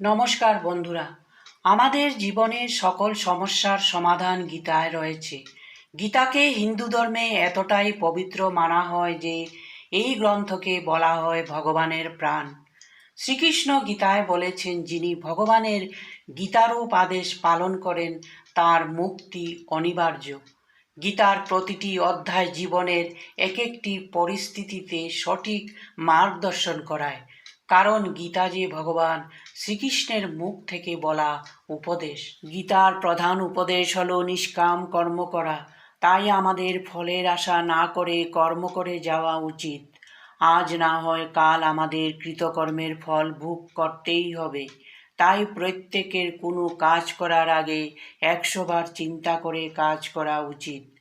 নমস্কার বন্ধুরা। আমাদের জীবনের সকল সমস্যার সমাধান গীতায় রয়েছে। গীতাকে হিন্দু ধর্মে এতটাই পবিত্র মানা হয় যে এই গ্রন্থকে বলা হয় ভগবানের প্রাণ। শ্রীকৃষ্ণ গীতায় বলেছেন, যিনি ভগবানের গীতারূপ আদেশ পালন করেন, তার মুক্তি অনিবার্য। গীতার প্রতিটি অধ্যায় জীবনের এক একটি পরিস্থিতিতে সঠিক মার্গদর্শন করায়। কারণ গীতা যে ভগবান, শ্রীকৃষ্ণের মুখ থেকে বলা উপদেশ। গীতার প্রধান উপদেশ হল নিষ্কাম কর্ম করা। তাই আমাদের ফলের আশা না করে কর্ম করে যাওয়া উচিত। আজ না হয় কাল আমাদের কৃতকর্মের ফল ভোগ করতেই হবে। তাই প্রত্যেকের কোনো কাজ করার আগে একশোবার চিন্তা করে কাজ করা উচিত।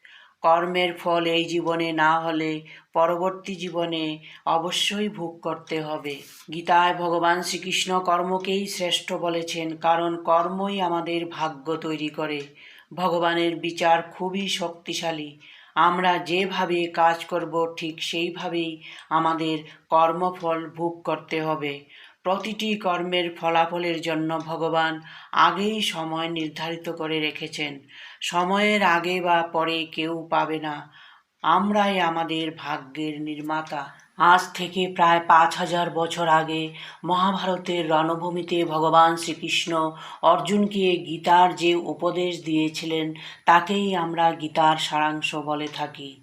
কর্মের ফল এই জীবনে না হলে পরবর্তী জীবনে অবশ্যই ভোগ করতে হবে। গীতায় ভগবান শ্রীকৃষ্ণ কর্মকেই শ্রেষ্ঠ বলেছেন, কারণ কর্মই আমাদের ভাগ্য তৈরি করে। ভগবানের বিচার খুবই শক্তিশালী। আমরা যেভাবে কাজ করব, ঠিক সেইভাবেই আমাদের কর্মফল ভোগ করতে হবে। প্রতিটি কর্মের ফলাফলের জন্য ভগবান আগেই সময় নির্ধারিত করে রেখেছেন। সময়ের আগে বা পরে কেউ পাবে না। আমরাই আমাদের ভাগ্যের নির্মাতা। আজ থেকে প্রায় পাঁচ হাজার বছর আগে মহাভারতের রণভূমিতে ভগবান শ্রীকৃষ্ণ অর্জুনকে গীতার যে উপদেশ দিয়েছিলেন, তাকেই আমরা গীতার সারাংশ বলে থাকি।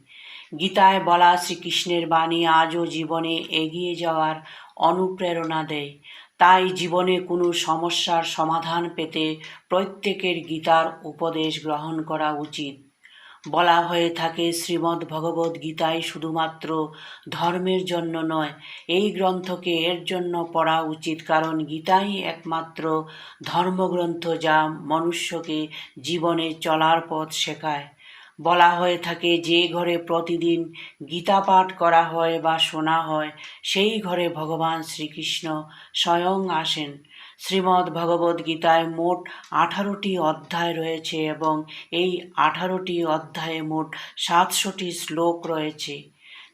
গীতায় বলা শ্রীকৃষ্ণের বাণী আজও জীবনে এগিয়ে যাওয়ার অনুপ্রেরণা দেয়। তাই জীবনে কোনো সমস্যার সমাধান পেতে প্রত্যেকের গীতার উপদেশ গ্রহণ করা উচিত। বলা হয়ে থাকে, শ্রীমদ্ ভগবদ্ গীতায় শুধুমাত্র ধর্মের জন্য নয়, এই গ্রন্থকে এর জন্য পড়া উচিত, কারণ গীতাই একমাত্র ধর্মগ্রন্থ যা মনুষ্যকে জীবনে চলার পথ শেখায়। বলা হয়ে থাকে, যে ঘরে প্রতিদিন গীতা পাঠ করা হয় বা শোনা হয়, সেই ঘরে ভগবান শ্রীকৃষ্ণ স্বয়ং আসেন। শ্রীমদ্ ভগবদ গীতায় মোট আঠারোটি অধ্যায় রয়েছে এবং এই আঠারোটি অধ্যায়ে মোট সাতশোটি শ্লোক রয়েছে।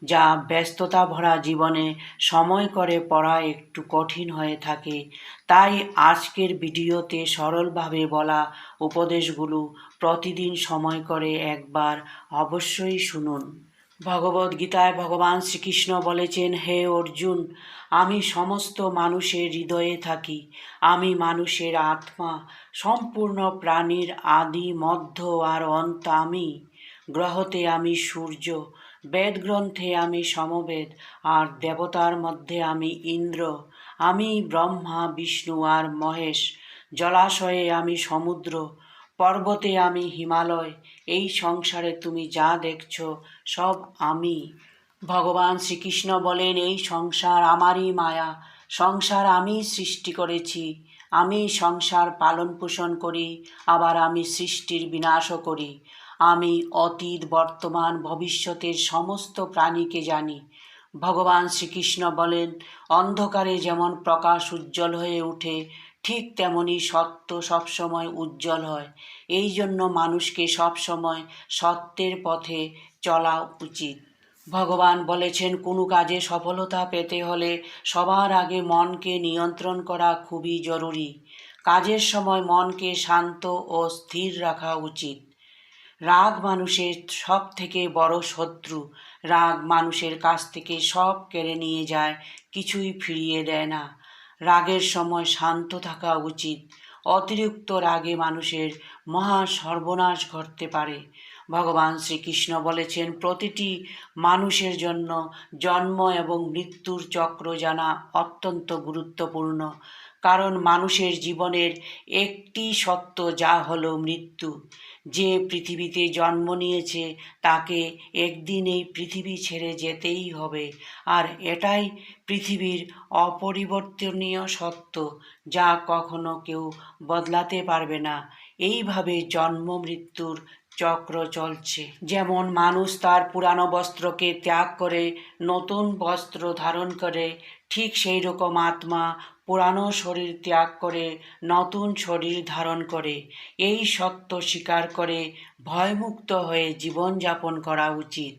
যা ব্যস্ততা ভরা জীবনে সময় করে পড়া একটু কঠিন হয়ে থাকে। তাই আজকের ভিডিওতে সরলভাবে বলা উপদেশগুলো প্রতিদিন সময় করে একবার অবশ্যই শুনুন। ভগবদ গীতায় ভগবান শ্রীকৃষ্ণ বলেছেন, হে অর্জুন, আমি সমস্ত মানুষের হৃদয়ে থাকি। আমি মানুষের আত্মা, সম্পূর্ণ প্রাণীর আদি মধ্য আর অন্ত আমি। গ্রহতে আমি সূর্য বেদ গ্রন্থে আমি সমবেদ, আর দেবতার মধ্যে আমি ইন্দ্র। আমি ব্রহ্মা, বিষ্ণু, আর মহেশ। জলাশয়ে আমি সমুদ্র, পর্বতে আমি হিমালয়। এই সংসারে তুমি যা দেখছ, সব আমি। ভগবান শ্রীকৃষ্ণ বলেন, এই সংসার আমারই মায়া। সংসার আমি সৃষ্টি করেছি। আমি সংসার পালন পোষণ করি, আবার আমি সৃষ্টির বিনাশও করি। আমি অতীত, বর্তমান, ভবিষ্যতের সমস্ত প্রাণীকে জানি। ভগবান শ্রীকৃষ্ণ বলেন, অন্ধকারে যেমন প্রকাশ উজ্জ্বল হয়ে ওঠে, ঠিক তেমনি সত্য সবসময় উজ্জ্বল হয়। এই জন্য মানুষকে সবসময় সত্যের পথে চলা উচিত। ভগবান বলেছেন, কোনো কাজে সফলতা পেতে হলে সবার আগে মনকে নিয়ন্ত্রণ করা খুবই জরুরি। কাজের সময় মনকে শান্ত ও স্থির রাখা উচিত। রাগ মানুষের সব থেকে বড় শত্রু। রাগ মানুষের কাছ থেকে সব কেড়ে নিয়ে যায়, কিছুই ফিরিয়ে দেয় না। রাগের সময় শান্ত থাকা উচিত। অতিরিক্ত রাগে মানুষের মহা সর্বনাশ ঘটতে পারে। ভগবান শ্রীকৃষ্ণ বলেছেন, প্রতিটি মানুষের জন্য জন্ম এবং মৃত্যুর চক্র জানা অত্যন্ত গুরুত্বপূর্ণ। কারণ মানুষের জীবনের একটি সত্য যা হলো মৃত্যু। যে পৃথিবীতে জন্ম নিয়েছে, তাকে একদিন এই পৃথিবী ছেড়ে যেতেই হবে। আর এটাই পৃথিবীর অপরিবর্তনীয় সত্য যা কখনো কেউ বদলাতে পারবে না। এইভাবে জন্ম মৃত্যুর চক্র চলছে। যেমন মানুষ তার পুরানো বস্ত্রকে ত্যাগ করে, নতুন বস্ত্র ধারণ করে, ঠিক সেই রকম আত্মা পুরানো শরীর ত্যাগ করে, নতুন শরীর ধারণ করে। এই সত্য স্বীকার করে ভয়মুক্ত হয়ে জীবনযাপন করা উচিত।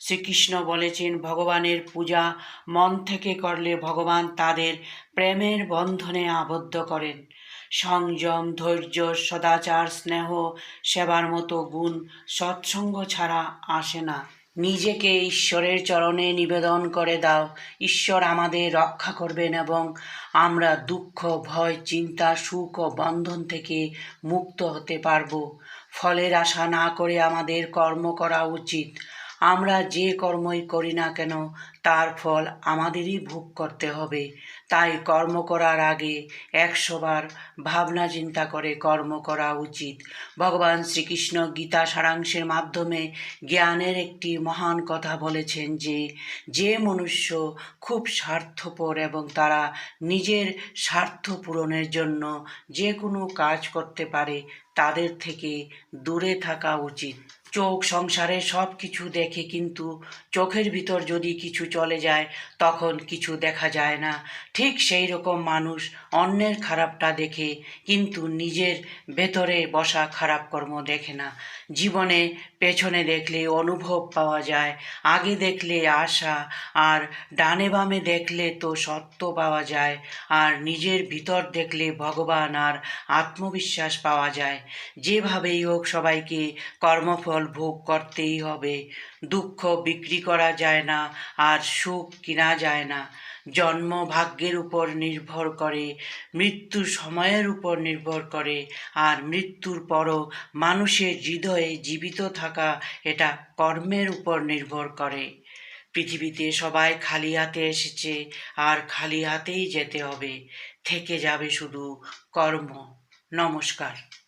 শ্রীকৃষ্ণ বলেছেন, ভগবানের পূজা মন থেকে করলে ভগবান তাদের প্রেমের বন্ধনে আবদ্ধ করেন। সংযম, ধৈর্য, সদাচার, স্নেহ, সেবার মতো গুণ সৎসঙ্গ ছাড়া আসে না। নিজেকে ঈশ্বরের চরণে নিবেদন করে দাও। ঈশ্বর আমাদের রক্ষা করবেন এবং আমরা দুঃখ, ভয়, চিন্তা, সুখ ও বন্ধন থেকে মুক্ত হতে পারব। ফলের আশা না করে আমাদের কর্ম করা উচিত। আমরা যে কর্মই করি না কেন, তার ফল আমাদেরই ভোগ করতে হবে। তাই কর্ম করার আগে একশোবার ভাবনা চিন্তা করে কর্ম করা উচিত। ভগবান শ্রীকৃষ্ণ গীতা সারাংশের মাধ্যমে জ্ঞানের একটি মহান কথা বলেছেন যে যে মনুষ্য খুব স্বার্থপর এবং তারা নিজের স্বার্থ পূরণের জন্য যে কোনো কাজ করতে পারে, তাদের থেকে দূরে থাকা উচিত। চোখ সংসারে সব কিছু দেখে কিন্তু চোখের ভিতর যদি কিছু চলে যায়, তখন কিছু দেখা যায় না। ঠিক সেই রকম মানুষ অন্যের খারাপটা দেখে কিন্তু নিজের ভেতরে বসা খারাপ কর্ম দেখে না। জীবনে পেছনে দেখলে অনুভব পাওয়া যায়, আগে দেখলে আশা, আর ডানে বামে দেখলে তো সত্য পাওয়া যায়, আর নিজের ভিতর দেখলে ভগবান আর আত্মবিশ্বাস পাওয়া যায়। যেভাবেই হোক সবাইকে কর্মফল ভোগ করতেই হবে। দুঃখ বিক্রি করা যায় না, আর সুখ কিনা যায় না। জন্ম ভাগ্যের উপর নির্ভর করে, মৃত্যু সময়ের উপর নির্ভর করে, আর মৃত্যুর পরও মানুষের হৃদয়ে জীবিত থাকা এটা কর্মের উপর নির্ভর করে। পৃথিবীতে সবাই খালি হাতে এসেছে, আর খালি হাতেই যেতে হবে। থেকে যাবে শুধু কর্ম। নমস্কার।